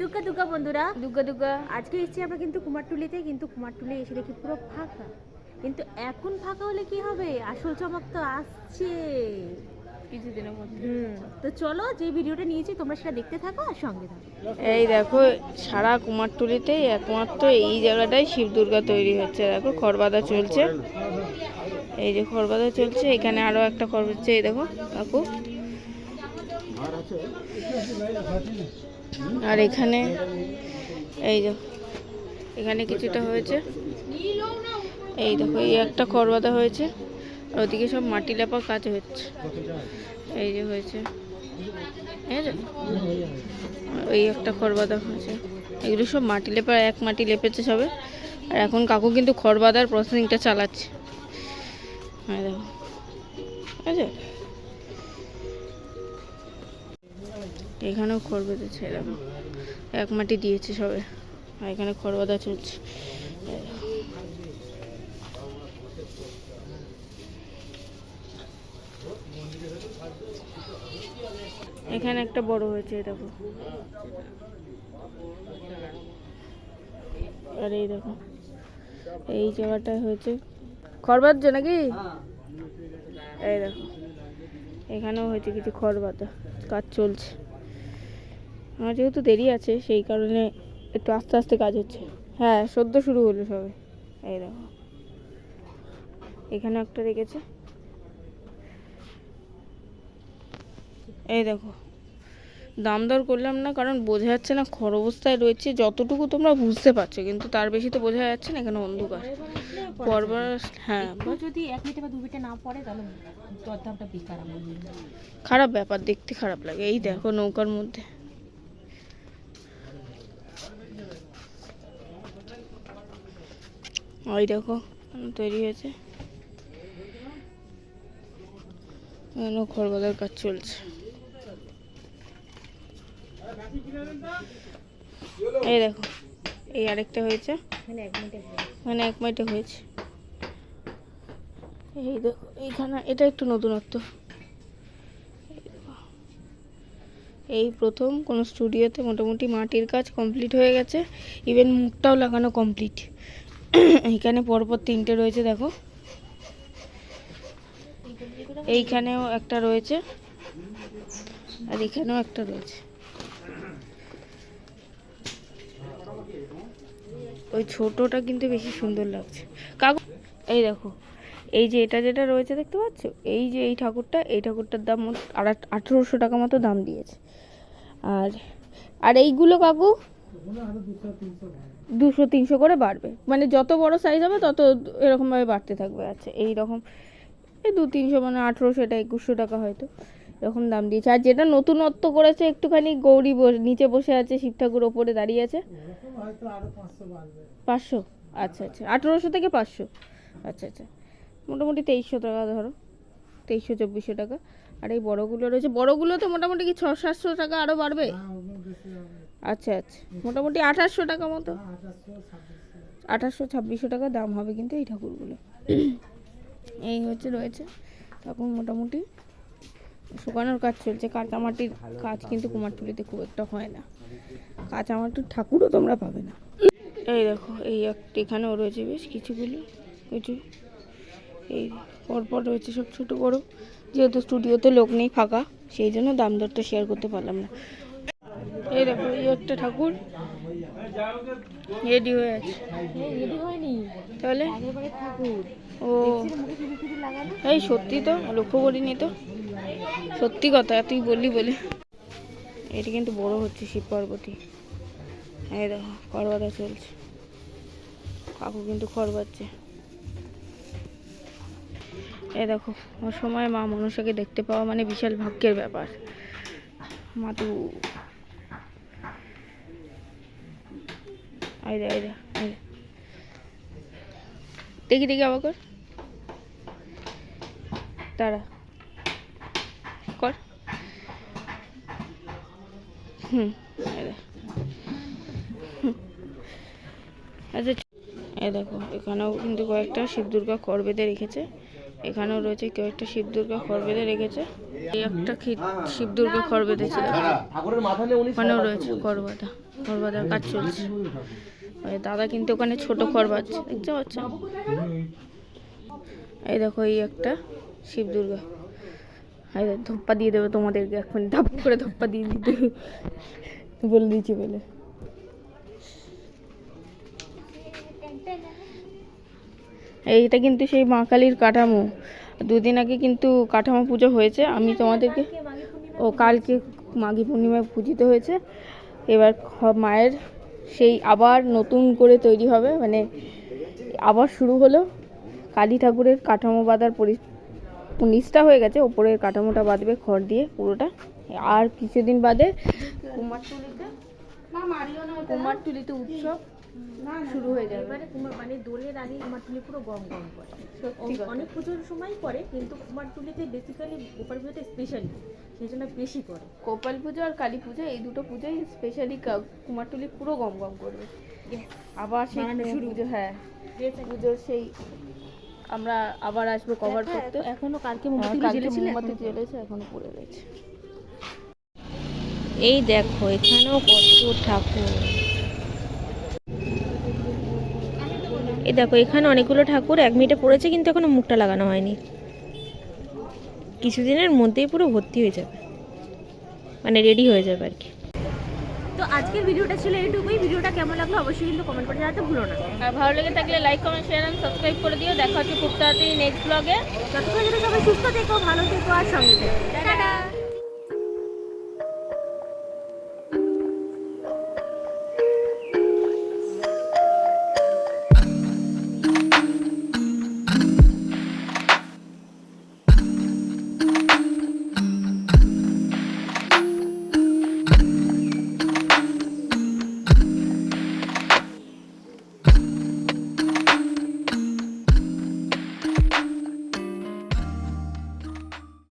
দুগ্গা দুগ্গা বন্ধুরা। দুগ্গা দুগ্গা আজকে এসেছি আমরা কিন্তু কুমারটুলিতে কিন্তু কুমারটুলি এসে দেখি পুরো ফাঁকা। কিন্তু এখন ফাঁকা হলে কি হবে? আসল চমক তো আসছে। কিছুদিনের মধ্যে। হুম তো চলো যে ভিডিওটা নিয়েছি তোমরা সেটা দেখতে থাকো আর সঙ্গে থাকো। এই দেখো সারা কুমারটুলিতেই একমাত্র এই জায়গাটায় শিব দুর্গা তৈরি হচ্ছে। দেখো খড়বাদা চলছে। এই যে খড়বাদা চলছে এখানে আরও একটা খড় হচ্ছে এই দেখো কাকু। আর এখানে এই যে, এখানে কিছুটা হয়েছে। এই দেখো, এই একটা খড়বাদা হয়েছে, আর ওদিকে সব মাটি লেপা কাজ হচ্ছে। এই যে হয়েছে। এই একটা খড় বাঁধা হয়েছে। এগুলো সব মাটি লেপা, এক মাটি লেপেছে সবে। আর এখন কাকু কিন্তু খড় বাঁধার প্রসেসিংটা চালাচ্ছে। হ্যাঁ দেখো। আছে এখানেও খড় বেঁধেছে দেখো এক মাটি দিয়েছে সবে। আর এখানে খড় বাঁধা চলছে। এখানে একটা বড় হয়েছে দেখো। আর এই দেখো। এই জায়গাটায় হয়েছে খড় বাঁধছে নাকি? এই দেখো। এখানেও হয়েছে কিছু খড় বাঁধা কাজ চলছে। আমার যেহেতু দেরি আছে সেই কারণে একটু আস্তে আস্তে কাজ হচ্ছে। হ্যাঁ সদ্য শুরু হলো সবে। এই দেখো। এখানে একটা রেখেছে। এই দেখো। দাম দর করলাম না কারণ বোঝা যাচ্ছে না খর অবস্থায় রয়েছে। যতটুকু তোমরা বুঝতে পারছ কিন্তু তার বেশি তো বোঝা যাচ্ছে না এখানে অন্ধকার। পরবার হ্যাঁ যদি এক মিনিটে বা দু মিনিটে না পড়ে তাহলে দরদামটা বেকার আমার। খারাপ ব্যাপার দেখতে খারাপ লাগে। এই দেখো নৌকার মধ্যে। ওই দেখো তৈরি হয়েছে। এখানেও খড়বাদার কাজ চলছে। এই দেখো এই আরেকটা হয়েছে। এখানে হয়ে। মানে এক মাইটে হয়েছে। এই দেখো এইখানে এটা একটু নতুনত্ব। এই প্রথম কোনো স্টুডিওতে মোটামুটি মাটির কাজ কমপ্লিট হয়ে গেছে। ইভেন মুখটাও লাগানো কমপ্লিট। এইখানে পরপর তিনটে রয়েছে, দেখো। এইখানেও একটা রয়েছে আর এখানেও একটা রয়েছে। ওই ছোটটা কিন্তু বেশি সুন্দর লাগছে। কাকু, এই দেখো, এই যে এটা যেটা রয়েছে দেখতে পাচ্ছ? এই যে এই ঠাকুরটা, এই ঠাকুরটার দাম আঠেরোশো টাকা মতো দাম দিয়েছে। আর আর এইগুলো কাকু? দুশো তিনশো করে বাড়বে। মানে যত বড় সাইজ হবে, তত এরকমভাবে বাড়তে থাকবে। আচ্ছা এই রকম এই দু তিনশো মানে আঠেরোশো একুশশো টাকা হয়তো। এরকম দাম দিয়েছে। আর যেটা নতুনত্ব করেছে একটুখানি, গৌরী নিচে বসে আছে, শিব ঠাকুর ওপরে দাঁড়িয়ে আছে। পাঁচশো? আচ্ছা আচ্ছা। আঠেরোশো থেকে পাঁচশো। আচ্ছা আচ্ছা। মোটামুটি তেইশশো টাকা ধরো। তেইশশো, চব্বিশশো টাকা। আর এই বড়গুলো রয়েছে। বড়গুলো তো মোটামুটি কি ছ, সাতশো টাকা আরও বাড়বে? আচ্ছা আচ্ছা। মোটামুটি আঠাশশো টাকা মতো? আঠাশশো, ছাব্বিশশো টাকা দাম হবে কিন্তু এই ঠাকুরগুলো। এই হচ্ছে রয়েছে। তখন মোটামুটি শুকানোর কাজ চলছে। কাঁচামাটির কাজ কিন্তু কুমারটুলিতে খুব একটা হয় না। কাঁচামাটির ঠাকুরও তোমরা পাবে না। এই দেখো, এই একটা এখানেও রয়েছে বেশ কিছুগুলো। কিছু এই পরপর রয়েছে সব ছোটো বড়ো। যেহেতু স্টুডিওতে লোক নেই ফাঁকা, সেই জন্য দাম দরটা শেয়ার করতে পারলাম না। এই দেখো এই একটা ঠাকুর রেডি হয়ে আছে। তাহলে? ও। এই সত্যি তো লক্ষ্য করিনি তো। সত্যি কথা তুই বললি বলে। এটা কিন্তু বড় হচ্ছে শিব পার্বতী। এই দেখো খড় বাঁধা চলছে। কাকু কিন্তু খড় বাঁধছে এই দেখো ওর সময় মা মনসাকে দেখতে পাওয়া মানে বিশাল ভাগ্যের ব্যাপার। মাতু দে আই দে দেখি দেখি আবার কর। তারা কর। হুম। হুম। আচ্ছা এই দেখো এখানেও কিন্তু কয়েকটা শিব দুর্গা খড় বেঁধে রেখেছে। এখানেও রয়েছে কয়েকটা শিব দুর্গা খড় বেঁধে রেখেছে। এই একটা শিব দুর্গা খড় বেঁধেছে। ওখানেও রয়েছে খড় বাঁধা খড় বাঁধার কাজ চলছে। দাদা কিন্তু ওখানে ছোট খড় বাঁধছে, দেখতে পাচ্ছ? এই দেখো, এই একটা শিব দুর্গা। ধপ্পা দিয়ে দেবে তোমাদেরকে এখন ধাপ করে ধপ্পা দিয়ে দিতে। বলে দিচ্ছি বলে। এইটা কিন্তু সেই মা কালীর কাঠামো। দুদিন আগে কিন্তু কাঠামো পুজো হয়েছে, আমি তোমাদেরকে ও কালকে মাঘী পূর্ণিমায় পূজিত হয়েছে। এবার মায়ের সেই আবার নতুন করে তৈরি হবে মানে আবার শুরু হলো। কালী ঠাকুরের কাঠামো বাঁধার পরি নিচটা হয়ে গেছে ওপরের কাঠামোটা বাঁধবে খড় দিয়ে পুরোটা। আর কিছুদিন বাদে কুমারটুলিতে? কুমারটুলিতে উৎসব। শুরু হয়ে যাবে। এবারে কুমার মানে দোলের আগে কুমারটুলি পুরো গম গম করে। সত্যি কথা। অনেক পুজোর সময় করে কিন্তু কুমারটুলিতে বেসিক্যালি গোপাল পুজোতে স্পেশালি সেই জন্য বেশি করে। গোপাল পুজো আর কালী পুজো এই দুটো পুজোই স্পেশালি কুমারটুলি পুরো গম গম করবে। আবার সেই শুরু। পুজো হ্যাঁ। পুজোর সেই আমরা আবার আসব কভার দেখা, করতে। এখনও কালকে হ্যাঁ, মোমবাতি মোমবাতি জ্বেলেছে এখনও পড়ে রয়েছে। এই দেখো এখানেও কত ঠাকুর। এই দেখো এখানে অনেকগুলো ঠাকুর এক মিনিটে পড়েছে কিন্তু এখনও মুখটা লাগানো হয়নি। কিছুদিনের মধ্যেই পুরো ভর্তি হয়ে যাবে। মানে রেডি হয়ে যাবে আর কি। তো আজকের ভিডিওটা ছিল এইটুকুই। ভিডিওটা কেমন লাগল অবশ্যই কিন্তু কমেন্ট করে জানাতে ভুলো না। আর ভালো লেগে থাকলে like comment share and subscribe করে দিও। দেখা হচ্ছে খুব তাড়াতাড়ি নেক্সট ব্লগে যতক্ষণ সবাই সুস্থ থেকো ভালো থেকো আর সঙ্গে থেকো।